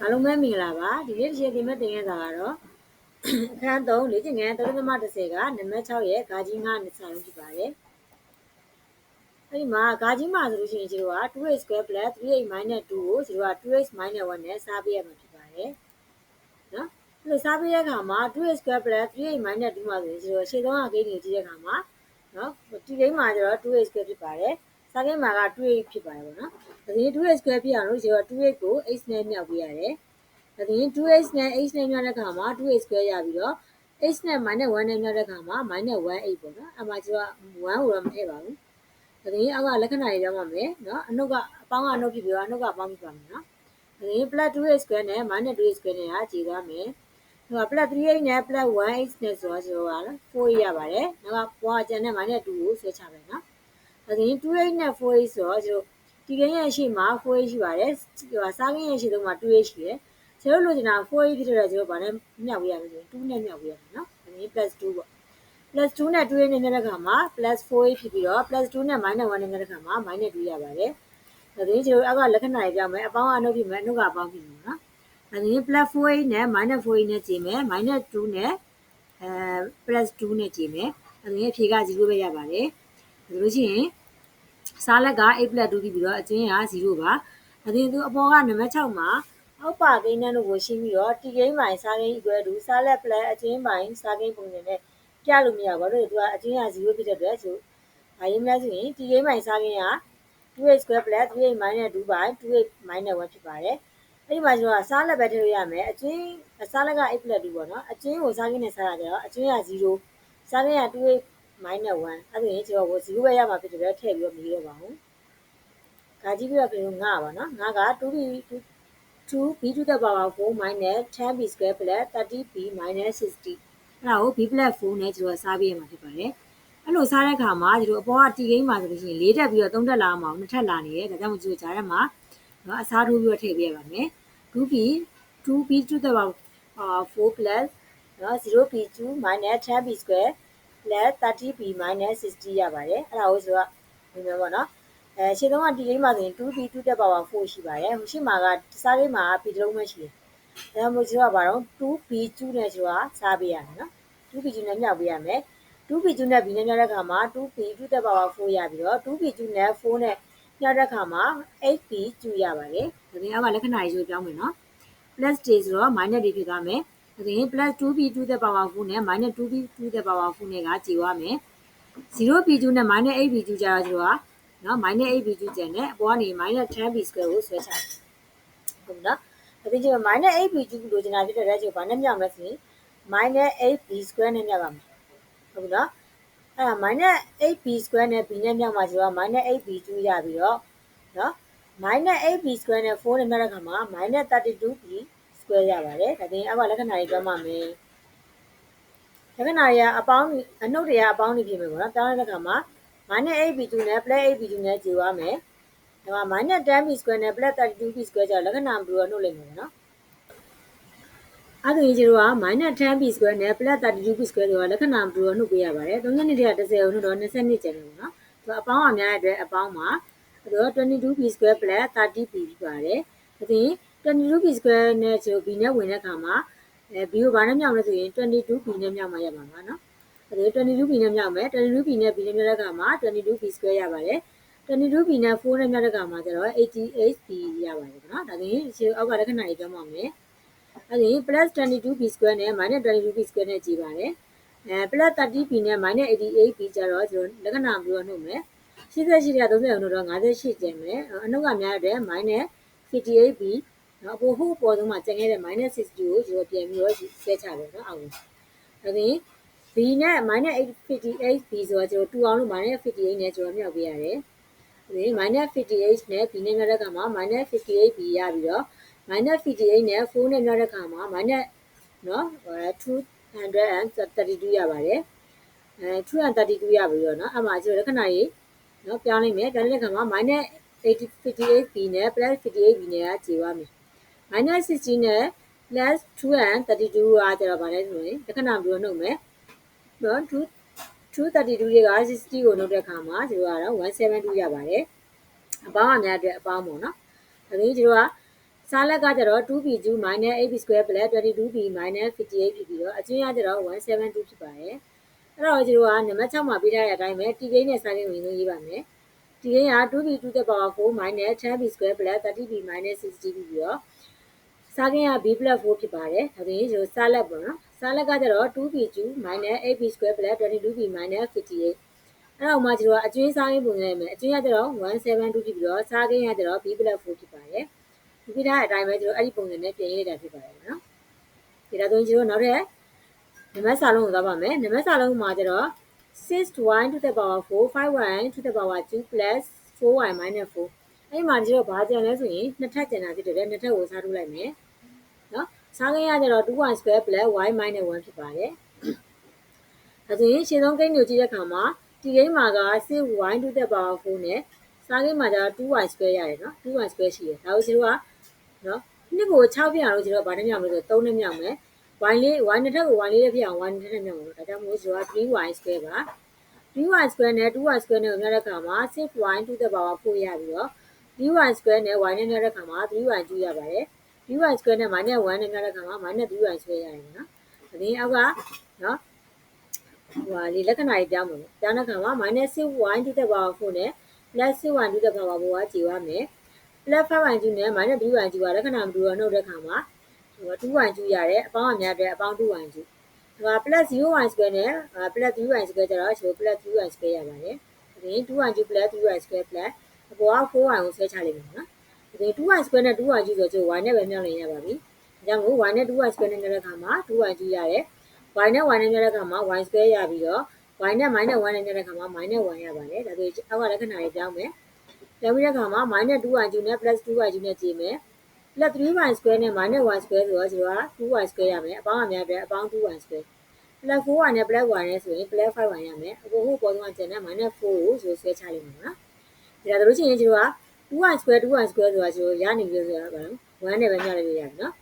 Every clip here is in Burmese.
အားလုံးပဲမင်္ဂလာပါဒီနေ့တစ်ချက်ဒီမဲ့တင်ရတာကတော့အခန်း3လေ့ကျင့်ခန်း3.30ကနံပါတ်6ရဲ့ဂါကြီး9နှစ်စာလုံးဖြစ်ပါတယ်အဲ့ဒီမှာဂါကြီးမှာဆိုလို့ရှိရင်ကျတို့က 2a square plus 3a minus 2ကိုကျတို့က 2a minus 1နဲ့စားပေးရမှာဖြစ်ပါတယ်နော်အဲ့လိုစားပေးတဲ့အခါမှာ 2a square plus 3a minus 2မှာဆိုရင်ကျတို့ရှေ့ဆုံးကကိန်းကြီးကြည့်တဲ့အခါမှာနော်ဒီကိန်းမှာကျတော့ 2a square ဖြစ်ပါတယ် စားကိန်းမှာက 2a ဖြစ်ပါတယ်ပေါ့နော်ဒါဆိုရင် 2a square ဖြစ်အောင်လို့ကျတော့ 2a ကို x နဲ့မြောက်ပေးရတယ်ဒါဆိုရင် 2x နဲ့ h နဲ့မြောက်တဲ့အခါမှာ 2x square ရပြီးတော့ h နဲ့ minus 1နဲ့မြောက်တဲ့အခါမှာ minus 1 8 ပေါ့နော်အမှကျတော့1ကိုတော့မထည့်ပါဘူးဒါဆိုရင်အောက်ကလက္ခဏာတွေပြောပါမယ်နော်အနှုတ်ကအပေါင်းကအနှုတ်ဖြစ်ပြီးတော့အနှုတ်ကအပေါင်းဖြစ်ပါမယ်နော်ဒါဆိုရင် plus 2x square နဲ့ minus 2x square နဲ့ကခြေသွားမယ်ဟို plus 3h နဲ့ plus 1h နဲ့ဆိုတော့ကျတော့ 4h ရပါတယ်နောက်ကပွားကျန်တဲ့ minus 2ကိုဆွဲချမယ်နော် ဒါဆိုရင် 2h နဲ့ 4h ဆိုတော့ကျတော့ဒီကိန်းရဲ့ရှေ့မှာ 4h ရှိပါတယ်ဟိုစားကိန်းရဲ့ရှေ့သုံးမှာ 2h ရှိတယ်ကျွန်တော်လိုချင်တာ 4a ဖြစ်တဲ့ကျွန်တော်ဗာနဲ့မြောက်ပေးရမယ်ဆိုရင်2နဲ့မြောက်ပေးရမယ်နော်ဒါမျိုး plus 2ပေါ့ plus 2နဲ့2နဲ့မြောက်တဲ့ခါမှာ plus 4a ဖြစ်ပြီးတော့ plus 2နဲ့ minus 1နဲ့မြောက်တဲ့ခါမှာ minus 2ရပါတယ်ဒါဆိုရင်ကျွန်တော်အောက်ကလက္ခဏာတွေပြောင်းမယ်အပေါင်းအနှုတ်ဖြစ်မယ်အနှုတ်ကအပေါင်းဖြစ်မယ်နော်ဒါဆိုရင် plus 4a နဲ့ minus 4a နဲ့ကြည့်မယ် minus 2နဲ့အဲ plus 2နဲ့ကြည့်မယ်ဒါဆိုရင်အဖြေက0ပဲရပါတယ် ဒါဆိုလို့ရှိရင်စားလက်က8 plus 2ပြီးတော့အကျင်းက0ပါဒါဆိုရင်သူအပေါ်ကနံပါတ်6မှာအောက်ပါကိန်းနှန်းတို့ကိုရှင်းပြီးတော့တီကိန်းပိုင်းစားကိန်း equal to စားလက် plus အချင်းပိုင်းစားကိန်းပုံစံနဲ့ပြလို့မရပါဘူး။သူကအချင်းက0ဖြစ်တဲ့အတွက်ဆိုဘာရေးမလဲဆိုရင်တီကိန်းပိုင်းစားကိန်းက 2x square plus 3x minus 2 by 2x minus 1ဖြစ်ပါတယ်။အဲ့ဒီမှာကျွန်တော်ကစားလက်ပဲထည့်လို့ရမယ်။အချင်းစားလက်က8 plus 2ပေါ့နော်။အချင်းကိုစားကိန်းနဲ့စားတာကြတော့အချင်းက0စားကိန်းက 2x minus 1အဲ့ဒါရင်ကျွန်တော်0ပဲရမှာဖြစ်တဲ့အတွက်ထည့်ပြီးတော့မရေးတော့ပါဘူး။ဒါကြည့်ပြီးတော့ကျွန်တော်9ပါနော်9က 2b 2b to the power 4 minus 10b square plus 30b minus 60အဲ့ဒါကို b plus 4နဲ့ကျွန်တော်စားပေးရမှာဖြစ်ပါတယ်အဲ့လိုစားတဲ့အခါမှာဒီလိုအပေါ်ကတီကိန်းမှာဆိုလို့ရှိရင်၄တက်ပြီးတော့၃တက်လာအောင်နှစ်ထပ်လာနေတယ်ဒါကြောင့်မို့ကျွန်တော်ဂျားထဲမှာနော်အစားထိုးပြီးတော့ထည့်ပေးရပါမယ် 2b 2b to the power 4 plus နော် 0b 2 minus 10b square plus 30b minus 60ရပါတယ်အဲ့ဒါကိုဆိုတော့ဒီလိုပေါ့နော်အဲရှင်းတော့ဒီကိန်းမှာဆိုရင် 2b 2တက်ပါပါ4ရှိပါတယ်ဟိုရှိမှာကစားကိန်းမှာ b တစ်လုံးပဲရှိတယ်ဒါမှမဟုတ်ကျွန်တော်ကဘာတော့ 2b 2နဲ့ကျွန်တော်စားပေးရမယ်နော် 2b 2နဲ့မြောက်ပေးရမယ် 2b 2နဲ့ b နဲ့မြောက်တဲ့ခါမှာ 2b 2တက်ပါပါ4ရပြီးတော့ 2b 2နဲ့4နဲ့မြောက်တဲ့ခါမှာ 8b 2ရပါတယ်ဒါပြင်အောက်ကလက္ခဏာရေးပြောင်းမယ်နော် plus တွေဆိုတော့ minus တွေဖြစ်သွားမယ်ဒါ ဆိုရင် plus 2b 2တက်ပါပါ4နဲ့ minus 2b 2တက်ပါပါ4နဲ့ကကြည်သွားမယ် 0b 2 နဲ့ minus 8b 2 ကြာတော့ကျွန်တော်ကနော် minus 8b 2 ကျန်တယ်အပေါ်ကနေ minus 10b square ကိုဆွဲချတယ်ဟုတ်လားဒါပြင်ကျွန်တော် minus 8b 2 လို့ကျွန်တော်ဖြစ်တဲ့အတွက်ကျွန်တော်ဘာနဲ့မြောက်မလဲဆိုရင် minus 8b square နဲ့မြောက်ပါမယ်ဟုတ်လားအဲ့ဒါ minus 8b square နဲ့ b နဲ့မြောက်မှာကျွန်တော် minus 8b 2 ရပြီးတော့နော် minus 8b square နဲ့4နဲ့မြောက်တဲ့ခါမှာ minus 32b square ရပါတယ်ဒါပြင်အောက်ကလက္ခဏာတွေပြောမှမယ်လက္ခဏာတွေကအပေါင်းအနှုတ်တွေကအပေါင်းတွေဖြစ်မယ်ပေါ့နော်ပြောင်းတဲ့အခါမှာ minus 8b2 နဲ့ plus 8b2 နဲ့ကြည်သွားမယ်ဒါမှာ minus 10b square နဲ့ plus 32b square ကျတော့လက္ခဏာဘယ်လိုနှုတ်လိုက်မလဲနော်အဲ့ဒါကြီးတို့က minus 10b square နဲ့ plus 32b square တို့ကလက္ခဏာဘယ်လိုနှုတ်ပေးရပါတယ်3နှစ်တည်းက30ကိုနှုတ်တော့22ကျန်တယ်ပေါ့နော်သူအပေါင်းအများရဲ့အတွက်အပေါင်းမှာအဲ့တော့ 22b square plus 30b ဖြစ်ပါတယ်ဒါပြင် 22b square နဲ့ကျိုး b နဲ့ဝင်တဲ့အခါမှာအဲ b ကိုဘာနဲ့မြောက်လဲဆိုရင် 22b နဲ့မြောက်မှရမှာပါနော်အဲဒါ 22b နဲ့မြောက်မယ် 22b နဲ့ b နဲ့မြောက်တဲ့အခါမှာ 22b square ရပါတယ် 22b နဲ့4နဲ့မြောက်တဲ့အခါမှာကျတော့ 88b ရပါတယ်နော်ဒါဆိုရင်ရှေ့အောက်ကလက္ခဏာတွေပြောမှမယ်အဲဒါရင် plus 22b square နဲ့ minus 22b square နဲ့ကြည်ပါတယ်အဲ plus 30b နဲ့ minus 88b ကျတော့ကျွန်တော်လက္ခဏာမျိုးနှုတ်မယ်88တဲ့30အောင်တော့58ကျန်မယ်အနှုတ်ကများတဲ့ minus 58b နော်အပေါ်ဟိုအပေါ်ဆုံးမှာကျန်ခဲ့တဲ့ minus 60ကိုကျွန်တော်ပြန်ပြီးတော့ဆဲချတယ်နော်အောက်ဒါဆိုရင် b နဲ့ minus 858b ဆိုတော့ကျွန်တော်2အောင်လို့ minus 58နဲ့ကျွန်တော်မြောက်ပေးရတယ်။ဒီ minus 58နဲ့ b နဲ့မြောက်တဲ့အခါမှာ minus 58b ရပြီးတော့ minus 58နဲ့4နဲ့မြောက်တဲ့အခါမှာ minus နော်232ရပါတယ်။အဲ232ရပြီးတော့နော်အမှကျွန်တော်လက္ခဏာကြီးနော်ပြောင်းလိုက်မယ်ပြောင်းလိုက်တဲ့အခါမှာ minus 58b နဲ့ plus 58b နဲ့ကခြေသွားမယ်။ minus 60နဲ့ plus 232ကကျတော့ဗာလဲဆိုရင်လက္ခဏာမျိုးနှုတ်မယ်။နော်2 232တွေက60ကိုနှုတ်တဲ့အခါမှာကျတို့ကတော့172ရပါတယ်။အပေါင်းအများအတွက်အပေါင်းပေါ့နော်။ဒါဆိုရင်ကျတို့ကစားလက်ကကျတော့ 2p2 8p square plus 22p 58ဖြစ်ပြီးတော့အကျွင်းရကျတော့172ဖြစ်ပါတယ်အဲ့တော့ကျွန်တော်ကနံပါတ်6မှာပေးထားတဲ့အတိုင်းပဲ t ကိန်းနဲ့စားကိန်းဝင်ဆုံးရေးပါမယ် t ကိန်းက 2p 2 the power 4 10p square plus 30p 60p ပြီးတော့ စားကိန်းက b plus 4ဖြစ်ပါတယ်ဒါဆိုရင်ကျွန်တော်စားလက်ပေါ့နော်စားလက်ကကျတော့ 2p2 8p square plus 22p 58အဲ့တော့မှကျွန်တော်ကအကျွင်းစားကိန်းပုံစံနဲ့အကျွင်းရကျတော့172ဖြစ်ပြီးတော့စားကိန်းရကျတော့ b plus 4ဖြစ်ပါတယ်ဒီပြထားတဲ့အတိုင်းပဲကျွန်တော်အဲ့ဒီပုံစံနဲ့ပြင်ရေးလိုက်တာဖြစ်ပါတယ်နော်ဒီဒါဆိုရင်ကျွန်တော်နောက်ထပ်နံပါတ်စာလုံးကိုသွားပါမယ်နံပါတ်စာလုံးမှာကျတော့ 6y to the power 4 5y to the power 2 plus 4y minus 4အဲ့မှာကျတော့ဘာကြံလဲဆိုရင်နှစ်ထပ်ကြံတာဖြစ်တယ်နှစ်ထပ်ကိုစားထုတ်လိုက်မယ်နော် စားကိန်းရကျတော့ 2y square plus y minus 1ဖြစ်ပါတယ်ဒါဆိုရင်ရှင်းဆုံးကိန်းကိုကြည့်တဲ့အခါမှာဒီကိန်းမှာက 6y to the power 4နဲ့စားကိန်းမှာကျတော့ 2y square ရတယ်နော် 2y square ရှိတယ်ဒါကိုကျွန်တော်ကနော်နှစ်ကို6ပြအောင်ကျွန်တော်ဗာနဲ့မြောက်မယ်ဆို3နဲ့မြောက်မယ် y လေး y နှစ်ထပ်ကို y လေးနဲ့ပြအောင် y နှစ်ထပ်နဲ့မြောက်မယ်ဒါကြောင့်မို့ကျွန်တော်က 3y square ပါ 3y square နဲ့ 2y square နဲ့ကိုမြောက်တဲ့အခါမှာ 6y to the power 4ရပြီးတော့ 3y square နဲ့ y နဲ့မြောက်တဲ့အခါမှာ 3y ကျူရပါတယ် 3y square နဲ့ minus 1နဲ့မြောက်တဲ့အခါမှာ minus 3y square ရတယ်နော်ဒါပြင်အောက်ကနော်ဟိုဟာဒီလက္ခဏာကြီးပြောင်းမယ်ပြောင်းတဲ့အခါမှာ minus 6y to the power 4နဲ့ plus 6y to the power 4ကကြည်ရမယ် plus 5y ကျူနဲ့ minus 3y ကျူကလက္ခဏာမတူတော့နှုတ်တဲ့အခါမှာဟို 2y ကျူရတယ်အပေါင်းအများတဲ့အပေါင်း 2y ကျူဒါ plus 0y square နဲ့ plus 3y square ကျတော့ဆို plus 3y square ရပါတယ်ဒါပြင် 2y ကျူ plus 3y square plus အပေါ်က 4y ကိုဆွဲချလိုက်မယ်နော် ဒါပြင် 2y square နဲ့ 2y ကျူဆိုကျို y နဲ့ပဲမြောက်နေရပါပြီဒါကြောင့်မို့ y နဲ့ 2y square နဲ့မြောက်တဲ့အခါမှာ 2y ကျူရတယ် y နဲ့ y နဲ့မြောက်တဲ့အခါမှာ y square ရပြီးတော့ y နဲ့ minus 1နဲ့မြောက်တဲ့အခါမှာ minus 1ရပါတယ်ဒါဆိုအောက်ကလက္ခဏာတွေပြောင်းမယ်ပြောင်းပြီးတဲ့အခါမှာ minus 2y ကျူနဲ့ plus 2y ကျူနဲ့ကြည့်မယ် plus 3y square နဲ့ minus y square ဆိုတော့ကျွန်တော်က 2y square ရမယ်အပေါင်းအများပဲအပေါင်း 2y square plus 4y နဲ့ plus y နဲ့ဆိုရင် plus 5y ရမယ်အခုဟိုပေါ်ဆုံးကကျန်တဲ့ minus 4ကိုဆိုဆွဲချလိုက်မှာနော်ဒါဆိုလို့ရှိရင်ကျွန်တော်က 2y square 2y square ဆိုတာကျွန်တော်ရနေပြီဆိုတာဘာလဲ1နဲ့ပဲညှပ်လိုက်လို့ရတယ်နော်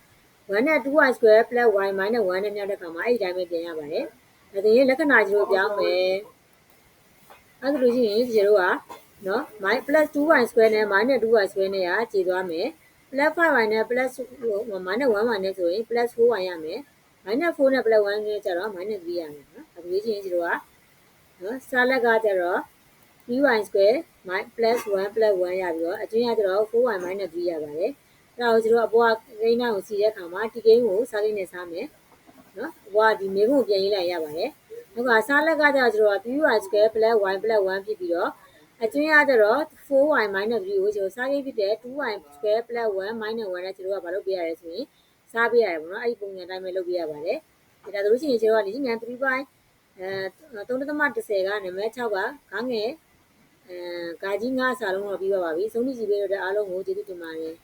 1နဲ့ 2y square plus y minus 1နဲ့ညှပ်တဲ့အခါမှာအဲ့ဒီတိုင်းပဲပြင်ရပါတယ်ဒါဆိုရင်လက္ခဏာကျွန်တော်ပြောင်းမယ်အဲ့ဒါလို့ရှိရင်ကျွန်တော်ကနော် my plus 2y square နဲ့ minus 2y square နဲ့ကခြေသွားမယ် plus 5y နဲ့ plus minus 1y နဲ့ဆိုရင် plus 4y ရမယ် minus 4နဲ့ plus 1နဲ့ကျတော့ minus 3ရမယ်နော်အခုရေးချင်းကျွန်တော်ကနော်စာလက်ကကျတော့ 3y square plus 1 plus 1ရပြီးတော့အကျွင်းရကျတော့ 4y minus 3ရပါတယ်အဲ့ဒါကိုကျွန်တော်အပေါ်ကကိန်းနာကိုစီတဲ့အခါမှာဒီကိန်းကိုစာကိန်းနဲ့စားမယ်နော်အပေါ်ကဒီမေခွန်းပြန်ရေးလိုက်ရပါတယ်နောက်ကစားလက်ကကျတော့ကျွန်တော် 3y square plus y plus 1ဖြစ်ပြီးတော့အကျွင်းရကျတော့ 4y minus 3ကိုကျွန်တော်စားကိန်းဖြစ်တဲ့ 2y square plus 1 minus 1နဲ့ကျွန်တော်ကဘာလုပ်ပေးရလဲဆိုရင်စားပေးရတယ်ပေါ့နော်အဲ့ဒီပုံစံအတိုင်းပဲလုပ်ပေးရပါတယ်ဒါဆိုလို့ရှိရင်ကျွန်တော်ကလေ့ကျင့်ခန်း3 by အဲ3.10ကနံပါတ်6ကခေါင်းငယ် အဲဂါကြီး9စာလုံးတော့ပြီးပါပါပြီဆုံးဖြတ်ကြည့်ပေးတော့တဲ့အားလုံးကိုကျေးဇူးတင်ပါတယ်